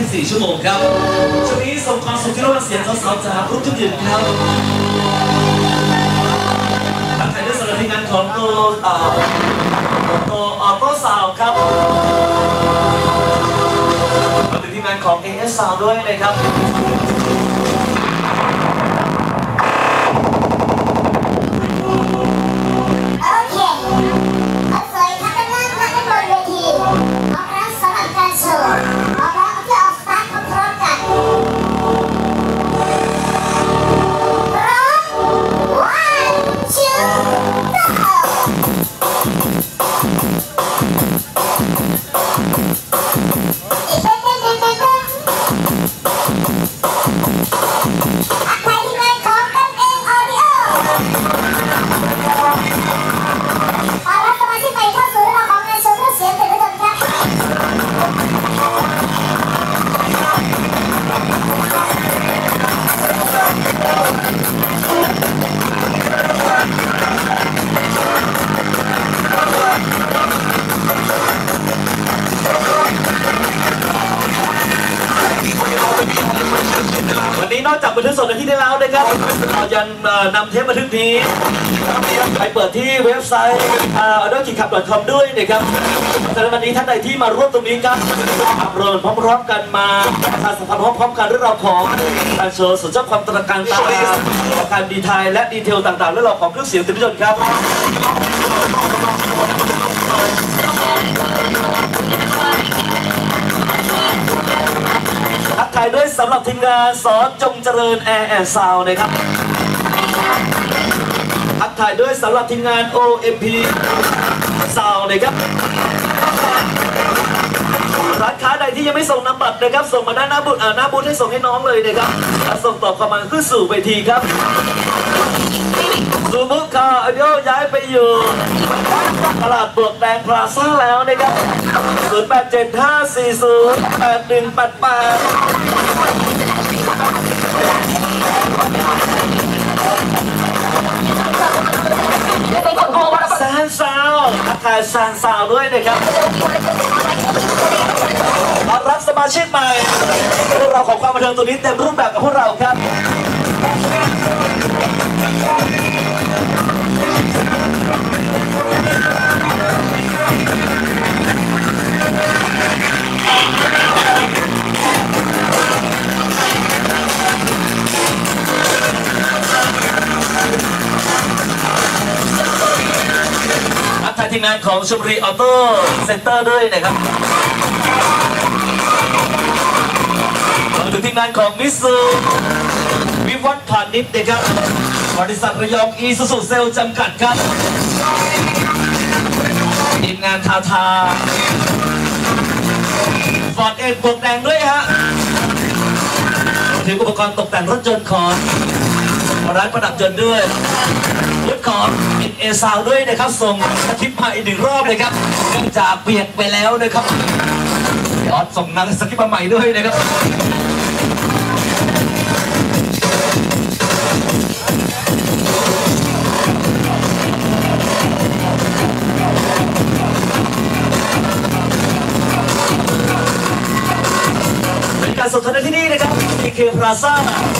24 ชั่วโมงครับช่วงนี้ส่งความสุขที่รบเสียงสาวๆจากทุกทุกๆยืนครับทักทายด้วยสำหรับทีมงานของโตเอ่อโตออโต้สาวครับมาถึงทีมงานของ AS Sound ด้วยนะครับ Come on, come on. อกจากบันทึกสดในที่ได้แล้วนะครับเรายังนำเทปบันทึกนี้ ไปเปิดที่เว็บไซต์อ d o k i c u p c o m ด้วยนะครับสำหรับวันนี้ท่านใดที่มาร่วมตรงนี้ก็ขับเรินพร้อมๆกันมาประชาสัมพันธ์พร้อมๆกันเรื่องราวของการโชว์สุดยอดความตระการตาการดีไทล์และดีเทลต่างๆเรื่องราวของเครื่องเสียงติดรถยนต์ครับ ทีมงานสอนจงเจริญแอร์แอนด์ซาวนะครับทักทายด้วยสำหรับทีมงาน OMP ซาวนะครับร้านค้าใดที่ยังไม่ส่งนำบัตรนะครับ ส่งมาด้านหน้าบูธหน้าบูธให้ส่งให้น้องเลยนะครับส่งต่อความมันขึ้นสู่เวทีครับซูมุคาอโยย้ายไปอยู่ตลาดบวกแดงพลาซ่าแล้วนะครับ 0875408188 แซนซาวด้วยนะครับต้อนรับสมาชิกใหม่พวกเราของความบันเทิงตัวนี้เต็มรูปแบบกับพวกเราครับ ทีมงานของชมรีออโต้เซ็นเตอร์ด้วยนะครับรวมถึงทีมงานของมิสซูวิวัฒน์พาณิชนะครับบริษัทระยองอีซูซูเซลจำกัดครับทีมงานทาทาฟอร์ดเอ็กบวกแดงด้วยฮะถึงอุปกรณ์ตกแต่งรถยนต์ของ ร้านประดับจนด้วยรถของอินเอซาวด้วยนะครับ ส่งสคริปต์มาอีกหนึ่งรอบเลยครับเนื่องจากเปียกไปแล้วนะครับยอดส่งนังสคริปต์มาใหม่ด้วยนะครับ นาที่นี่นะครับที่เคพลาซ่า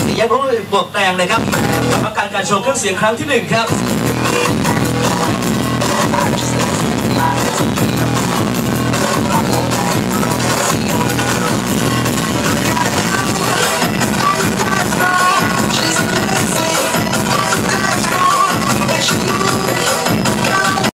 สี่แยกรุ่งบวกแดงเลยครับกรรมการการโชว์เครื่องเสียงครั้งที่หนึ่งครับ